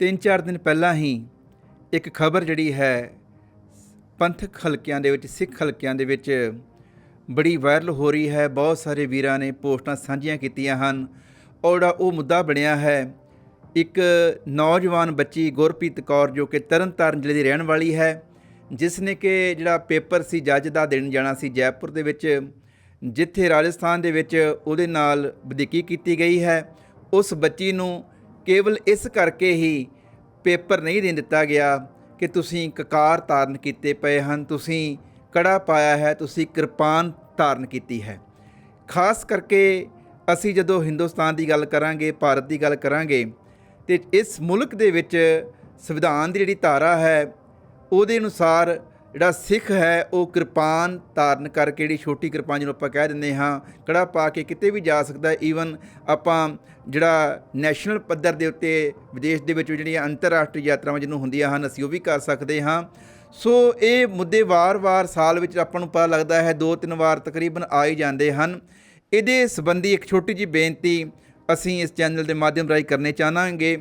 ਤਿੰਨ ਚਾਰ ਦਿਨ ਪਹਿਲਾਂ ਹੀ ਇੱਕ ਖਬਰ ਜਿਹੜੀ ਹੈ, ਪੰਥਕ ਹਲਕਿਆਂ ਦੇ ਵਿੱਚ, ਸਿੱਖ ਹਲਕਿਆਂ ਦੇ ਵਿੱਚ ਬੜੀ ਵਾਇਰਲ ਹੋ ਰਹੀ ਹੈ। ਬਹੁਤ ਸਾਰੇ ਵੀਰਾਂ ਨੇ ਪੋਸਟਾਂ ਸਾਂਝੀਆਂ ਕੀਤੀਆਂ ਹਨ। ਔਰ ਜਿਹੜਾ ਉਹ ਮੁੱਦਾ ਬਣਿਆ ਹੈ, ਇੱਕ ਨੌਜਵਾਨ ਬੱਚੀ ਗੁਰਪ੍ਰੀਤ ਕੌਰ ਜੋ ਕਿ ਤਰਨਤਾਰਨ ਜ਼ਿਲ੍ਹੇ ਦੀ ਰਹਿਣ ਵਾਲੀ ਹੈ, ਜਿਸ ਨੇ ਕਿ ਜਿਹੜਾ ਪੇਪਰ ਸੀ ਜੱਜ ਦਾ ਦੇਣ ਜਾਣਾ ਸੀ ਜੈਪੁਰ ਦੇ ਵਿੱਚ, ਜਿੱਥੇ ਰਾਜਸਥਾਨ ਦੇ ਵਿੱਚ ਉਹਦੇ ਨਾਲ ਵਧੀਕੀ ਕੀਤੀ ਗਈ ਹੈ। ਉਸ ਬੱਚੀ ਨੂੰ ਕੇਵਲ ਇਸ ਕਰਕੇ ਹੀ ਪੇਪਰ ਨਹੀਂ ਦੇਣ ਦਿੱਤਾ ਗਿਆ ਕਿ ਤੁਸੀਂ ਕਕਾਰ ਧਾਰਨ ਕੀਤੇ ਪਏ ਹਨ, ਤੁਸੀਂ ਕੜਾ ਪਾਇਆ ਹੈ, ਤੁਸੀਂ ਕਿਰਪਾਨ ਧਾਰਨ ਕੀਤੀ ਹੈ। ਖਾਸ ਕਰਕੇ ਅਸੀਂ ਜਦੋਂ ਹਿੰਦੁਸਤਾਨ ਦੀ ਗੱਲ ਕਰਾਂਗੇ, ਭਾਰਤ ਦੀ ਗੱਲ ਕਰਾਂਗੇ, ਤੇ ਇਸ ਮੁਲਕ ਦੇ ਵਿੱਚ ਸੰਵਿਧਾਨ ਦੀ ਜਿਹੜੀ ਧਾਰਾ ਹੈ, ਉਹਦੇ ਅਨੁਸਾਰ ਜਿਹੜਾ ਸਿੱਖ ਹੈ, ਉਹ ਕਿਰਪਾਨ ਧਾਰਨ ਕਰਕੇ ਜਿਹੜੀ ਛੋਟੀ ਕਿਰਪਾਨ ਜਿਹਨੂੰ ਆਪਾਂ ਕਹਿ ਦਿੰਦੇ ਹਾਂ, ਕੜਾ ਪਾ ਕੇ ਕਿਤੇ ਵੀ ਜਾ ਸਕਦਾ ਈਵਨ ਆਪਾਂ ਜਿਹੜਾ ਨੈਸ਼ਨਲ ਪੱਧਰ ਦੇ ਉੱਤੇ ਵਿਦੇਸ਼ ਦੇ ਵਿੱਚ ਜਿਹੜੀਆਂ ਅੰਤਰਰਾਸ਼ਟਰੀ ਯਾਤਰਾਵਾਂ ਜਿਹਨੂੰ ਹੁੰਦੀਆਂ ਹਨ, ਅਸੀਂ ਉਹ ਵੀ ਕਰ ਸਕਦੇ ਹਾਂ। ਸੋ ਇਹ ਮੁੱਦੇ ਵਾਰ-ਵਾਰ ਸਾਲ ਵਿੱਚ ਆਪਾਂ ਨੂੰ ਪਤਾ ਲੱਗਦਾ ਹੈ ਦੋ ਤਿੰਨ ਵਾਰ ਤਕਰੀਬਨ ਆ ਹੀ ਜਾਂਦੇ ਹਨ। ਇਹਦੇ ਸੰਬੰਧੀ ਇੱਕ ਛੋਟੀ ਜਿਹੀ ਬੇਨਤੀ ਅਸੀਂ ਇਸ ਚੈਨਲ ਦੇ ਮਾਧਿਅਮ ਰਾਹੀਂ ਕਰਨੇ ਚਾਹਾਂਗੇ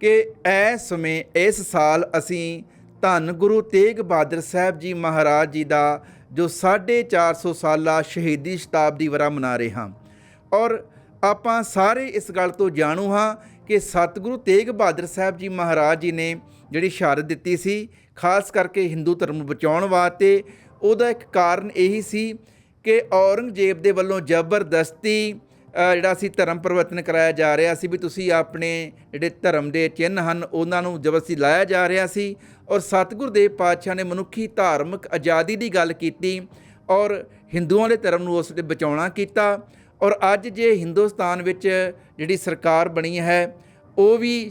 ਕਿ ਇਸ ਸਮੇਂ, ਇਸ ਸਾਲ ਅਸੀਂ ਧੰਨ ਗੁਰੂ ਤੇਗ ਬਹਾਦਰ ਸਾਹਿਬ ਜੀ ਮਹਾਰਾਜ ਜੀ ਦਾ, ਜੋ 450 ਸਾਲਾ ਸ਼ਹੀਦੀ ਸ਼ਤਾਬਦੀ ਵਰਾ ਮਨਾ ਰਹੇ ਹਾਂ। ਔਰ ਆਪਾਂ ਸਾਰੇ ਇਸ ਗੱਲ ਤੋਂ ਜਾਣੂ ਹਾਂ ਕਿ ਸਤਿਗੁਰੂ ਤੇਗ ਬਹਾਦਰ ਸਾਹਿਬ ਜੀ ਮਹਾਰਾਜ ਜੀ ਨੇ ਜਿਹੜੀ ਸ਼ਹਾਦਤ ਦਿੱਤੀ ਸੀ, ਖਾਸ ਕਰਕੇ ਹਿੰਦੂ ਧਰਮ ਨੂੰ ਬਚਾਉਣ ਵਾਸਤੇ, ਉਹਦਾ ਇੱਕ ਕਾਰਨ ਇਹੀ ਸੀ ਕਿ ਔਰੰਗਜ਼ੇਬ ਦੇ ਵੱਲੋਂ ਜ਼ਬਰਦਸਤੀ ਜਿਹੜਾ ਸੀ ਧਰਮ ਪਰਿਵਰਤਨ ਕਰਾਇਆ ਜਾ ਰਿਹਾ ਸੀ ਵੀ ਤੁਸੀਂ ਆਪਣੇ ਜਿਹੜੇ ਧਰਮ ਦੇ ਚਿੰਨ੍ਹ ਹਨ, ਉਹਨਾਂ ਨੂੰ ਜ਼ਬਰਦਸਤੀ ਲਾਇਆ ਜਾ ਰਿਹਾ ਸੀ ਔਰ ਸਤਿਗੁਰ ਦੇਵ ਪਾਤਸ਼ਾਹ ਨੇ ਮਨੁੱਖੀ ਧਾਰਮਿਕ ਆਜ਼ਾਦੀ ਦੀ ਗੱਲ ਕੀਤੀ ਔਰ ਹਿੰਦੂਆਂ ਦੇ ਧਰਮ ਨੂੰ ਉਸ ਤੇ ਬਚਾਉਣਾ ਕੀਤਾ ਔਰ ਅੱਜ ਜੇ ਹਿੰਦੁਸਤਾਨ ਵਿੱਚ ਜਿਹੜੀ ਸਰਕਾਰ ਬਣੀ ਹੈ, ਉਹ ਵੀ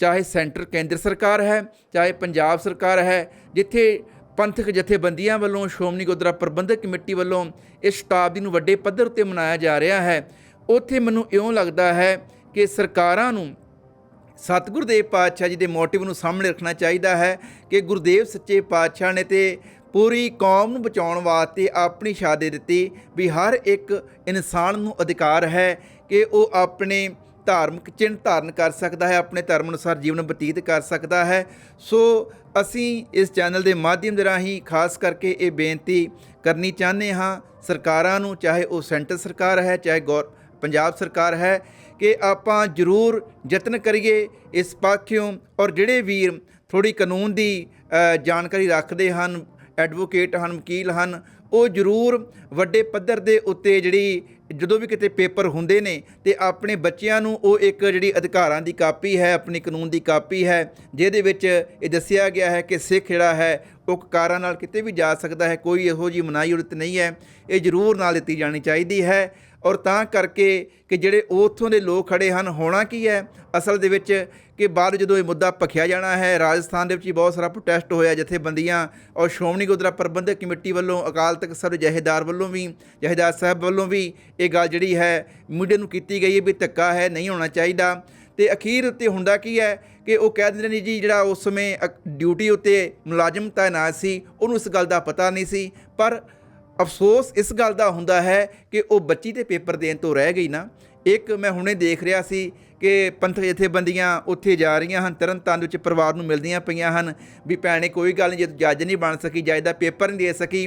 ਚਾਹੇ ਸੈਂਟਰ ਕੇਂਦਰ ਸਰਕਾਰ ਹੈ, ਚਾਹੇ ਪੰਜਾਬ ਸਰਕਾਰ ਹੈ, ਜਿੱਥੇ ਪੰਥਕ ਜਥੇਬੰਦੀਆਂ ਵੱਲੋਂ ਸ਼੍ਰੋਮਣੀ ਗੁਰਦੁਆਰਾ ਪ੍ਰਬੰਧਕ ਕਮੇਟੀ ਵੱਲੋਂ ਇਸ ਸ਼ਤਾਬਦੀ ਨੂੰ ਵੱਡੇ ਪੱਧਰ ਉੱਤੇ ਮਨਾਇਆ ਜਾ ਰਿਹਾ ਹੈ ਉੱਥੇ ਮੈਨੂੰ ਇਉਂ ਲੱਗਦਾ ਹੈ ਕਿ ਸਰਕਾਰਾਂ ਨੂੰ ਸਤਿਗੁਰ ਦੇਵ ਪਾਤਸ਼ਾਹ ਜੀ ਦੇ ਮੋਟਿਵ ਨੂੰ ਸਾਹਮਣੇ ਰੱਖਣਾ ਚਾਹੀਦਾ ਹੈ ਕਿ ਗੁਰਦੇਵ ਸੱਚੇ ਪਾਤਸ਼ਾਹ ਨੇ ਤੇ ਪੂਰੀ ਕੌਮ ਨੂੰ ਬਚਾਉਣ ਵਾਸਤੇ ਆਪਣੀ ਸ਼ਾਦੇ ਦਿੱਤੀ ਵੀ ਹਰ ਇੱਕ ਇਨਸਾਨ ਨੂੰ ਅਧਿਕਾਰ ਹੈ ਕਿ ਉਹ ਆਪਣੇ ਧਾਰਮਿਕ ਚਿੰਨ੍ਹ ਧਾਰਨ ਕਰ ਸਕਦਾ ਹੈ, ਆਪਣੇ ਧਰਮ ਅਨੁਸਾਰ ਜੀਵਨ ਬਤੀਤ ਕਰ ਸਕਦਾ ਹੈ। ਸੋ ਅਸੀਂ ਇਸ ਚੈਨਲ ਦੇ ਮਾਧਿਅਮ ਦੇ ਰਾਹੀਂ ਖਾਸ ਕਰਕੇ ਇਹ ਬੇਨਤੀ ਕਰਨੀ ਚਾਹੁੰਦੇ ਹਾਂ, ਸਰਕਾਰਾਂ ਨੂੰ, ਚਾਹੇ ਉਹ ਸੈਂਟਰ ਸਰਕਾਰ ਹੈ, ਚਾਹੇ ਗੌਰ ਪੰਜਾਬ ਸਰਕਾਰ ਹੈ ਕਿ ਆਪਾਂ ਜ਼ਰੂਰ ਯਤਨ ਕਰੀਏ ਇਸ ਪਾਖਿਓਂ ਔਰ ਜਿਹੜੇ ਵੀਰ ਥੋੜੀ ਕਾਨੂੰਨ ਦੀ ਜਾਣਕਾਰੀ ਰੱਖਦੇ ਹਨ, ਐਡਵੋਕੇਟ ਹਨ, ਵਕੀਲ ਹਨ, ਉਹ ਜ਼ਰੂਰ ਵੱਡੇ ਪੱਧਰ ਦੇ ਉੱਤੇ ਜਿਹੜੀ ਜਦੋਂ ਵੀ ਕਿਤੇ ਪੇਪਰ ਹੁੰਦੇ ਨੇ ਤੇ ਆਪਣੇ ਬੱਚਿਆਂ ਨੂੰ ਉਹ ਇੱਕ ਜਿਹੜੀ ਅਧਿਕਾਰਾਂ ਦੀ ਕਾਪੀ ਹੈ, ਆਪਣੀ ਕਾਨੂੰਨ ਦੀ ਕਾਪੀ ਹੈ, ਜਿਹਦੇ ਵਿੱਚ ਇਹ ਦੱਸਿਆ ਗਿਆ ਹੈ ਕਿ ਸਿੱਖ ਜਿਹੜਾ ਹੈ ਉਹ ਕਾਰਾਂ ਨਾਲ ਕਿਤੇ ਵੀ ਜਾ ਸਕਦਾ ਹੈ, ਕੋਈ ਇਹੋ ਜਿਹੀ ਮਨਾਹੀ ਉਰਤ ਨਹੀਂ ਹੈ, ਇਹ ਜ਼ਰੂਰ ਨਾਲ ਦਿੱਤੀ ਜਾਣੀ ਚਾਹੀਦੀ ਹੈ। ਔਰ ਤਾਂ ਕਰਕੇ ਕਿ ਜਿਹੜੇ ਉੱਥੋਂ ਦੇ ਲੋਕ ਖੜੇ ਹਨ, ਹੋਣਾ ਕੀ ਹੈ? ਅਸਲ ਦੇ ਵਿੱਚ ਕਿ ਬਾਅਦ ਜਦੋਂ ਇਹ ਮੁੱਦਾ ਭਖਿਆ ਜਾਣਾ ਹੈ, ਰਾਜਸਥਾਨ ਦੇ ਵਿੱਚ ਹੀ ਬਹੁਤ ਸਾਰਾ ਪ੍ਰੋਟੈਸਟ ਹੋਇਆ, ਜਥੇਬੰਦੀਆਂ ਔਰ ਸ਼੍ਰੋਮਣੀ ਗੁਰਦੁਆਰਾ ਪ੍ਰਬੰਧਕ ਕਮੇਟੀ ਵੱਲੋਂ, ਅਕਾਲ ਤਖਤ ਸਾਹਿਬ ਦੇ ਜਹੇਦਾਰ ਵੱਲੋਂ ਵੀ, ਜਹੇਦਾਰ ਸਾਹਿਬ ਵੱਲੋਂ ਵੀ ਇਹ ਗੱਲ ਜਿਹੜੀ ਹੈ, ਮੀਡੀਆ ਨੂੰ ਕੀਤੀ ਗਈ ਹੈ ਵੀ ਧੱਕਾ ਹੈ, ਨਹੀਂ ਹੋਣਾ ਚਾਹੀਦਾ। ਤੇ ਅਖੀਰ ਉੱਤੇ ਹੁੰਦਾ ਕੀ ਹੈ ਕਿ ਉਹ ਕਹਿ ਦਿੰਦੇ ਨੇ ਜੀ, ਜਿਹੜਾ ਉਸ ਸਮੇਂ ਅਕ- ਡਿਊਟੀ ਉੱਤੇ ਮੁਲਾਜ਼ਮ ਤਾਇਨਾਤ ਸੀ, ਉਹਨੂੰ ਇਸ ਗੱਲ ਦਾ ਪਤਾ ਨਹੀਂ ਸੀ। ਪਰ ਅਫਸੋਸ ਇਸ ਗੱਲ ਦਾ ਹੁੰਦਾ ਹੈ ਕਿ ਉਹ ਬੱਚੀ ਤੇ ਪੇਪਰ ਦੇਣ ਤੋਂ ਰਹਿ ਗਈ ਨਾ। ਇੱਕ ਮੈਂ ਹੁਣੇ ਦੇਖ ਰਿਹਾ ਸੀ ਕਿ ਪੰਥਕ ਜਥੇਬੰਦੀਆਂ ਉੱਥੇ ਜਾ ਰਹੀਆਂ ਹਨ ਤਰਨਤਾਰਨ ਵਿੱਚ ਪਰਿਵਾਰ ਨੂੰ ਮਿਲਦੀਆਂ ਪਈਆਂ ਹਨ ਵੀ ਭੈਣੇ, ਕੋਈ ਗੱਲ ਨਹੀਂ, ਜੇ ਤੂੰ ਜੱਜ ਨਹੀਂ ਬਣ ਸਕੀ, ਜੱਜ ਦਾ ਪੇਪਰ ਨਹੀਂ ਦੇ ਸਕੀ,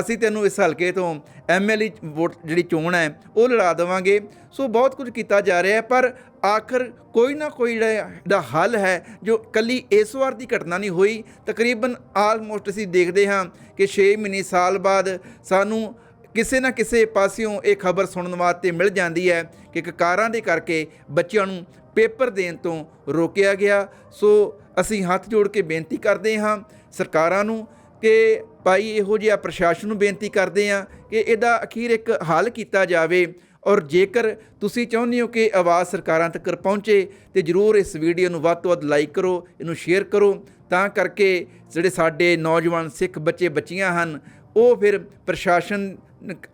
ਅਸੀਂ ਤੈਨੂੰ ਇਸ ਹਲਕੇ ਤੋਂ ਐਮਐਲਏ ਵੋਟ ਜਿਹੜੀ ਚੋਣ ਹੈ, ਉਹ ਲੜਾ ਦੇਵਾਂਗੇ। ਸੋ ਬਹੁਤ ਕੁਝ ਕੀਤਾ ਜਾ ਰਿਹਾ ਹੈ, ਪਰ ਆਖਰ ਕੋਈ ਨਾ ਕੋਈ ਜਿਹੜਾ ਦਾ ਹੱਲ ਹੈ, ਜੋ ਕੱਲੀ ਇਸ ਵਾਰ ਦੀ ਘਟਨਾ ਨਹੀਂ ਹੋਈ, ਤਕਰੀਬਨ ਆਲਮੋਸਟ ਅਸੀਂ ਦੇਖਦੇ ਹਾਂ ਕਿ 6 ਮਹੀਨੇ ਸਾਲ ਬਾਅਦ ਸਾਨੂੰ ਕਿਸੇ ਨਾ ਕਿਸੇ ਪਾਸਿਓਂ ਇਹ ਖਬਰ ਸੁਣਨ ਵਾਸਤੇ ਮਿਲ ਜਾਂਦੀ ਹੈ ਕਿ ਕਕਾਰਾਂ ਦੇ ਕਰਕੇ ਬੱਚਿਆਂ ਨੂੰ ਪੇਪਰ ਦੇਣ ਤੋਂ ਰੋਕਿਆ ਗਿਆ। ਸੋ ਅਸੀਂ ਹੱਥ ਜੋੜ ਕੇ ਬੇਨਤੀ ਕਰਦੇ ਹਾਂ ਸਰਕਾਰਾਂ ਨੂੰ ਕਿ ਭਾਈ ਇਹੋ ਜਿਹਾ ਪ੍ਰਸ਼ਾਸਨ ਨੂੰ ਬੇਨਤੀ ਕਰਦੇ ਹਾਂ ਕਿ ਇਹਦਾ ਅਖੀਰ ਇੱਕ ਹੱਲ ਕੀਤਾ ਜਾਵੇ। ਔਰ ਜੇਕਰ ਤੁਸੀਂ ਚਾਹੁੰਦੇ ਹੋ ਕਿ ਆਵਾਜ਼ ਸਰਕਾਰਾਂ ਤੱਕ ਪਹੁੰਚੇ, ਤੇ ਜਰੂਰ ਇਸ ਵੀਡੀਓ ਨੂੰ ਵੱਧ ਤੋਂ ਵੱਧ ਲਾਈਕ ਕਰੋ, ਇਹਨੂੰ ਸ਼ੇਅਰ ਕਰੋ। ਤਾਂ ਕਰਕੇ ਜਿਹੜੇ ਸਾਡੇ ਨੌਜਵਾਨ ਸਿੱਖ ਬੱਚੇ ਬੱਚੀਆਂ ਹਨ, ਉਹ ਫਿਰ ਪ੍ਰਸ਼ਾਸਨ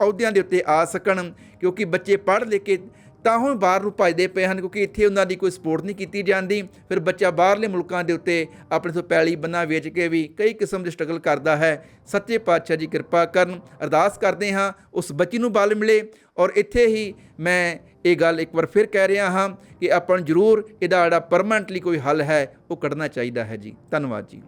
ਅਹੁਦਿਆਂ ਦੇ ਉੱਤੇ ਆ ਸਕਣ, ਕਿਉਂਕਿ ਬੱਚੇ ਪੜ੍ਹ ਲਿਖ ਕੇ ਤਾਂ ਹੁਣ ਬਾਹਰ ਨੂੰ ਭੱਜਦੇ ਪਏ ਹਨ, ਕਿਉਂਕਿ ਇੱਥੇ ਉਹਨਾਂ ਦੀ ਕੋਈ ਸਪੋਰਟ ਨਹੀਂ ਕੀਤੀ ਜਾਂਦੀ। ਫਿਰ ਬੱਚਾ ਬਾਹਰਲੇ ਮੁਲਕਾਂ ਦੇ ਉੱਤੇ ਆਪਣੇ ਤੋਂ ਪੈਲੀ ਬੰਨਾ ਵੇਚ ਕੇ ਵੀ ਕਈ ਕਿਸਮ ਦੇ ਸਟਰਗਲ ਕਰਦਾ ਹੈ। ਸੱਚੇ ਪਾਤਸ਼ਾਹ ਜੀ ਕਿਰਪਾ ਕਰਨ, ਅਰਦਾਸ ਕਰਦੇ ਹਾਂ, ਉਸ ਬੱਚੀ ਨੂੰ ਬਲ ਮਿਲੇ। ਔਰ ਇੱਥੇ ਹੀ ਮੈਂ ਇਹ ਗੱਲ ਇੱਕ ਵਾਰ ਫਿਰ ਕਹਿ ਰਿਹਾ ਹਾਂ ਕਿ ਆਪਾਂ ਨੂੰ ਜ਼ਰੂਰ ਇਹਦਾ ਜਿਹੜਾ ਪਰਮਨੈਂਟਲੀ ਕੋਈ ਹੱਲ ਹੈ, ਉਹ ਕੱਢਣਾ ਚਾਹੀਦਾ ਹੈ ਜੀ। ਧੰਨਵਾਦ ਜੀ।